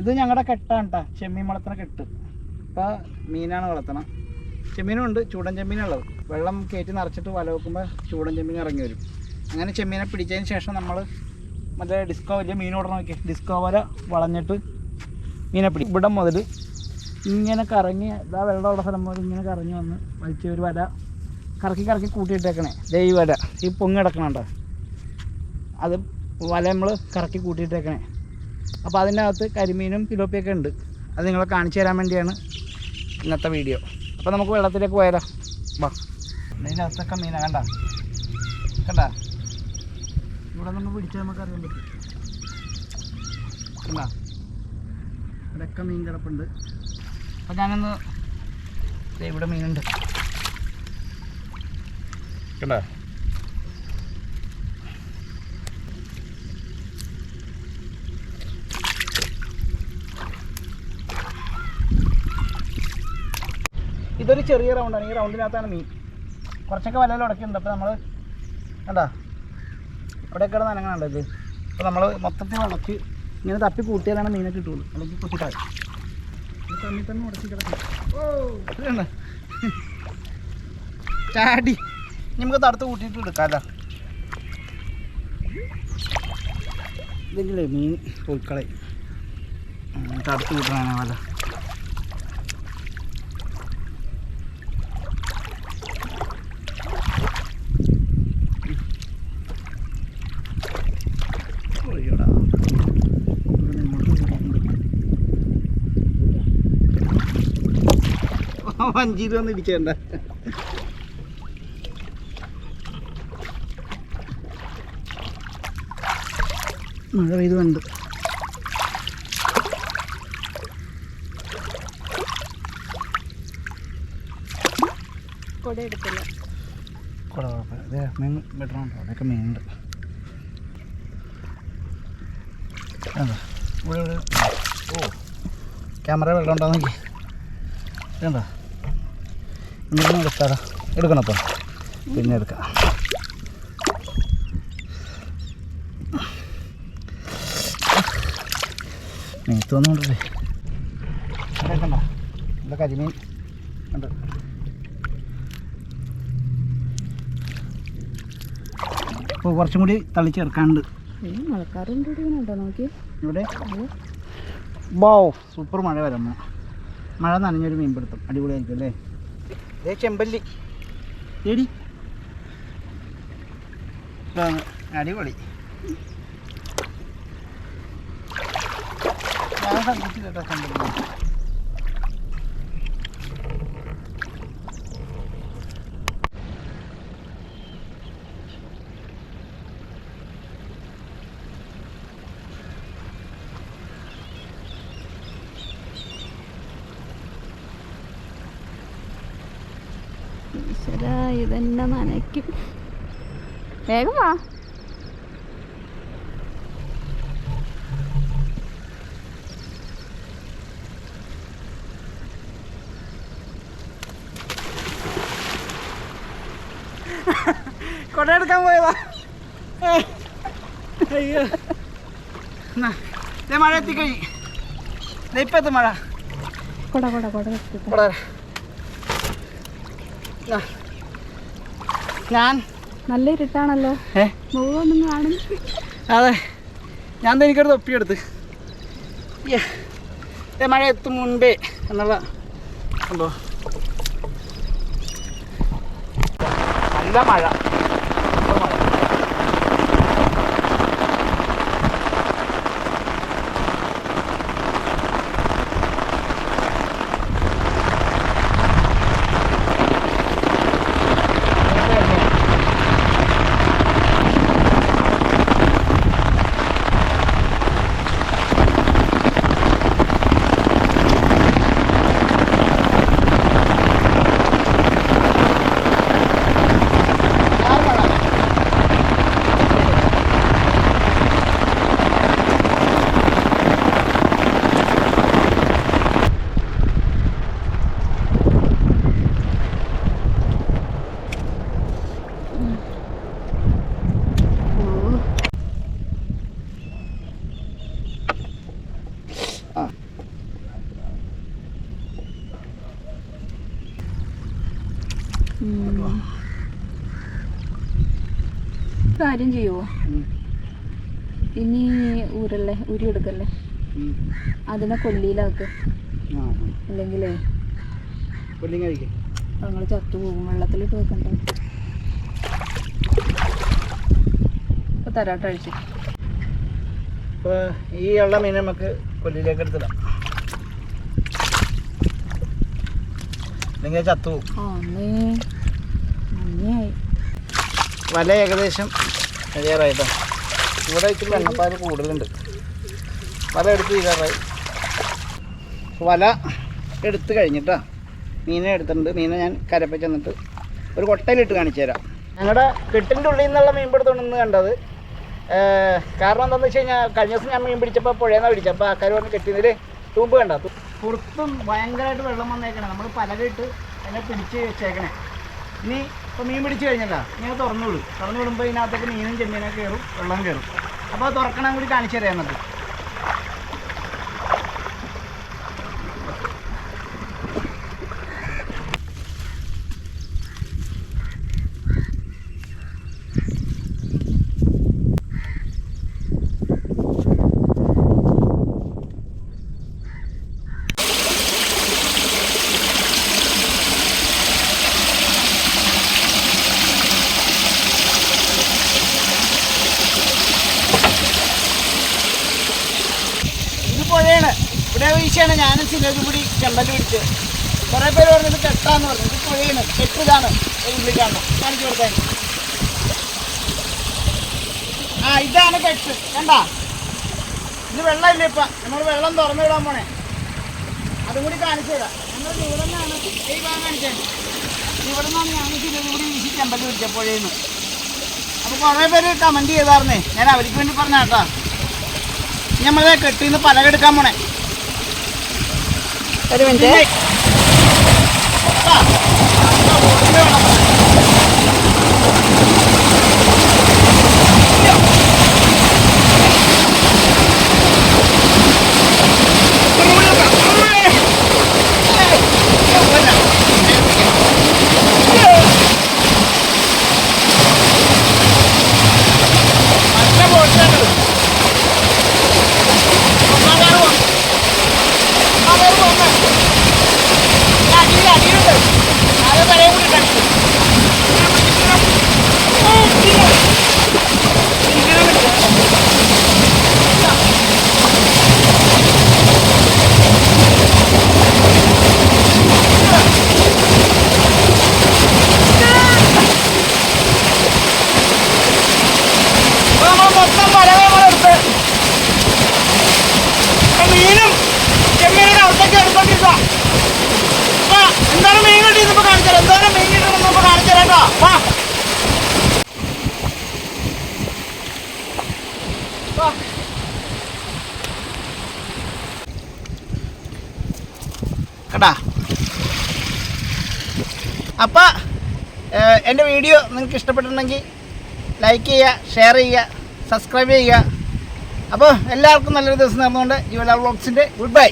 ഇത് ഞങ്ങളുടെ കെട്ടാണ് കേട്ടോ ചെമ്മീൻ വളർത്തണ കെട്ട്. ഇപ്പോൾ മീനാണ് വളർത്തണം. ചെമ്മീനും ഉണ്ട് ചൂടൻ ചെമ്മീനുള്ളത്. വെള്ളം കയറ്റി നിറച്ചിട്ട് വല വെക്കുമ്പോൾ ചൂടൻ ചെമ്മീൻ ഇറങ്ങി വരും. അങ്ങനെ ചെമ്മീനെ പിടിച്ചതിന് ശേഷം നമ്മൾ മറ്റേ ഡിസ്കോ വലിയ മീൻ ഓടണം നോക്കി ഡിസ്കോ വല വളഞ്ഞിട്ട് മീനെ പിടി ഇവിടെ മുതൽ ഇങ്ങനെ കറങ്ങി ഇതാ വെള്ളമുള്ള സ്ഥലം മുതൽ ഇങ്ങനെ കറങ്ങി വന്ന് വലിച്ച ഒരു വല കറക്കി കറക്കി കൂട്ടിയിട്ടേക്കണേ. ദേ ഈ പൊങ്ങി കിടക്കണുണ്ടോ? അത് വല നമ്മൾ കറക്കി കൂട്ടിയിട്ടേക്കണേ. അപ്പോൾ അതിന്റെ അകത്ത് കരിമീനും പിലോപ്പിയൊക്കെ ഉണ്ട്. അത് നിങ്ങളെ കാണിച്ചു തരാൻ വേണ്ടിയാണ് ഇന്നത്തെ വീഡിയോ. അപ്പോൾ നമുക്ക് വെള്ളത്തിലേക്ക് പോയാലോ? വാ. അതിന്റെ അകത്തൊക്കെ മീനാ കണ്ട? കണ്ട? ഇവിടെ നമ്മൾ പിടിച്ചാൽ നമുക്ക് അറിയാൻ പറ്റും. കണ്ട? ഇവിടെയൊക്കെ മീൻ കിടപ്പുണ്ട്. അപ്പോൾ ഞാനൊന്ന് ഇവിടെ മീനുണ്ട്. കണ്ട? ഇതൊരു ചെറിയ റൗണ്ടാണ് ഈ റൗണ്ടിനകത്താണ് മീൻ. കുറച്ചൊക്കെ വലയിൽ ഉടക്കുന്നുണ്ട് അപ്പോൾ നമ്മൾ കണ്ടാ? അവിടെ കിടന്ന് അനങ്ങാണ്ട് ഇത്? അപ്പോൾ നമ്മൾ മൊത്തത്തിൽ ഉടച്ച് ഇങ്ങനെ തപ്പി കൂട്ടിയാലാണ് മീനെ കിട്ടുള്ളൂ. അല്ലെങ്കിൽ കുട്ടിക്കാട് തമ്മിൽ തന്നെ ഉടച്ച് കിടക്കും. ഓ? ചാടി. നമുക്ക് തടുത്ത് കൂട്ടിയിട്ട് എടുക്കാമല്ലോ ഇതെങ്കിലേ മീൻ പോയിക്കളെ തടുത്ത് കൂട്ടാനാണ് വല്ല വഞ്ചിയിൽ വന്ന് ഇരിക്കേണ്ട മഴ പെയ്ത് കണ്ട്. കൊട എടുത്തില്ല. കുഴപ്പമില്ല. അതെ മീൻ വെട്ടണുണ്ടോ അതൊക്കെ മീനുണ്ട്. എന്താ? ഇവിടെ ഇവിടെ. ഓ ക്യാമറ വെള്ളം ഉണ്ടോ നോക്കി. എന്താ എന്തെങ്കിലും എടുക്കാതാ എടുക്കണപ്പം പിന്നെ എടുക്കാം. കണ്ട? ഇവിടെ കരിമീൻ ഉണ്ട്. ഇപ്പോൾ കുറച്ചും കൂടി നോക്കി ഇവിടെ ബോ സൂപ്പർ മഴ വരുന്നു മഴ നനഞ്ഞൊരു മീൻ പിടുത്തം അടിപൊളിയായിരിക്കും അല്ലേ? ഇതേ ചെമ്പല്ലി. എടി. അടിപൊളി. ഞാൻ ശ്രദ്ധിച്ചില്ല കേട്ടോ ചെമ്പല്ലി. ഈശ്വര ഇതെന്നെ നനയ്ക്കും. വേഗം വാ. കൊടയെടുക്കാൻ പോയതാ. അയ്യോ. മഴ എത്തിക്കഴിഞ്ഞു. ഇപ്പത്തെ മഴ. കൊട കൊട കൊട കൊട. ഞാൻ നല്ല ഇരുട്ടാണല്ലോ. ഏ? മുഴുവൊന്നും കാണും. അതെ. ഞാൻ എനിക്കൊരു തൊപ്പിയെടുത്ത് മഴ എത്തും മുൻപേ എന്നുള്ള സംഭവം. നല്ല മഴ നല്ല മഴ. ഞാൻ ആ ഉം. കാര്യം ചെയ്യുവോ ഉം. ഇനി ഊരല്ലേ? ഉരി എടുക്കല്ലേ? അതിനെ കൊല്ലിയിലാക്ക്. അല്ലെങ്കിലേ ഞങ്ങൾ ചത്തു പോകും. വെള്ളത്തിലിട്ട് വെക്കണ്ട? ഇപ്പൊ തരാട്ടോ അഴിച്ചു ഇപ്പോൾ ഈ ഉള്ള മീൻ നമുക്ക് കൊല്ലിയിലേക്ക് എടുത്തിടാം. അല്ലെങ്കിൽ ചത്തു വല ഏകദേശം കഴിയാറായിട്ടോ ഇവിടെ ഇച്ചിരി വെണ്ണപ്പാൽ കൂടുതലുണ്ട്. വല എടുത്ത് തീരാറായി വല എടുത്ത് കഴിഞ്ഞിട്ടാ മീനെ എടുത്തിട്ടുണ്ട്. മീനെ ഞാൻ കരപ്പ ചെന്നിട്ട് ഒരു കൊട്ടയിലിട്ട് കാണിച്ചു തരാം. ഞങ്ങളുടെ കെട്ടിന്റെ ഉള്ളിൽ നിന്നുള്ള മീൻ പിടുത്തമാണെന്ന് കണ്ടത്. കാരണം എന്താണെന്ന് വെച്ച് കഴിഞ്ഞാൽ കഴിഞ്ഞ ദിവസം ഞാൻ മീൻ പിടിച്ചപ്പോൾ പുഴയെന്നാണ് പിടിച്ചത് അപ്പോൾ ആൾക്കാർ പറഞ്ഞ് കെട്ടിയതിൽ തൂമ്പ് കണ്ട. പുറത്തും ഭയങ്കരമായിട്ട് വെള്ളം വന്നേക്കണേ. നമ്മൾ പലകിട്ട് അതിനെ പിടിച്ച് വെച്ചേക്കണേ. ഇനി ഇപ്പോൾ മീൻ പിടിച്ച് കഴിഞ്ഞല്ലോ ഇങ്ങനെ തുറന്നു വിടും തുറന്നു വിടുമ്പോൾ ഇതിനകത്തേക്ക് മീനും ചെമ്മീനൊക്കെ കയറും വെള്ളം കയറും. അപ്പോൾ തുറക്കണം കൂടി കാണിച്ചു തരാം എന്നിട്ട് ഇത് പുഴയാണ് വീശിയാണ് ഞാനും സിനോജ് കൂടി ചെമ്പൽ പിടിച്ച്. കുറേ പേര് പറഞ്ഞത് കെട്ടാന്ന് പറഞ്ഞു. ഇത് പുഴയാണ്. കെട്ടിതാണ്. ഇംഗ്ലീഷാണ് കാണിച്ചു കൊടുക്കാൻ ആ ഇതാണ് കെട്ട്. കണ്ട? ഇത് വെള്ളമില്ല ഇപ്പം? നമ്മൾ വെള്ളം തുറന്നു വിടാൻ പോണേ. അതും കൂടി കാണിച്ചു തരാം. നമ്മൾ ഇവിടെ നിന്നാണ് ഈ ഭാഗം കാണിച്ചത് ഇവിടെ നിന്നാണ് ഞാൻ സിനോജ് വീശി ചെമ്പൽ പിടിച്ചത് അപ്പോൾ കുറേ പേര് കമന്റ് ചെയ്തായിരുന്നേ ഞാൻ അവർക്ക് വേണ്ടി പറഞ്ഞ കേട്ടോ. നമ്മളെ കെട്ടിന്ന് പലകെടുക്കാൻ പോണേ. ഒരു മിനിറ്റ് ആ, ആ, ബോട്ടിൽ വേണം. നല്ല ബോട്ടിലാണത് ഒന്നാം കാറ് പോണം ഒന്നാം കാറ് പോകണേ അടിയിൽ അടിയിലുണ്ട് അത് തലയും കൂടി കടിച്ചു മൊത്തം വരവേടുത്ത് മീനും ചെമ്മീനും അവിടത്തേക്ക് എടുത്തോണ്ടിരുന്ന വാ, എന്താണ് മീൻ കിട്ടിയത് ഇപ്പൊ കാണിച്ചാൽ എന്താണ് മീൻ കിട്ടുന്നത് ഇപ്പൊ കാണിച്ചാൽ കേട്ടോ വാ വാ. കേട്ടാ അപ്പോൾ എന്റെ വീഡിയോ നിങ്ങൾക്ക് ഇഷ്ടപ്പെട്ടിട്ടുണ്ടെങ്കിൽ ലൈക്ക് ചെയ്യുക ഷെയർ ചെയ്യുക സബ്സ്ക്രൈബ് ചെയ്യുക. അപ്പോൾ എല്ലാവർക്കും നല്ലൊരു ദിവസം നേർന്നുകൊണ്ട് ജീവലാൽ വ്ളോഗ്സിന്റെ ഗുഡ് ബൈ.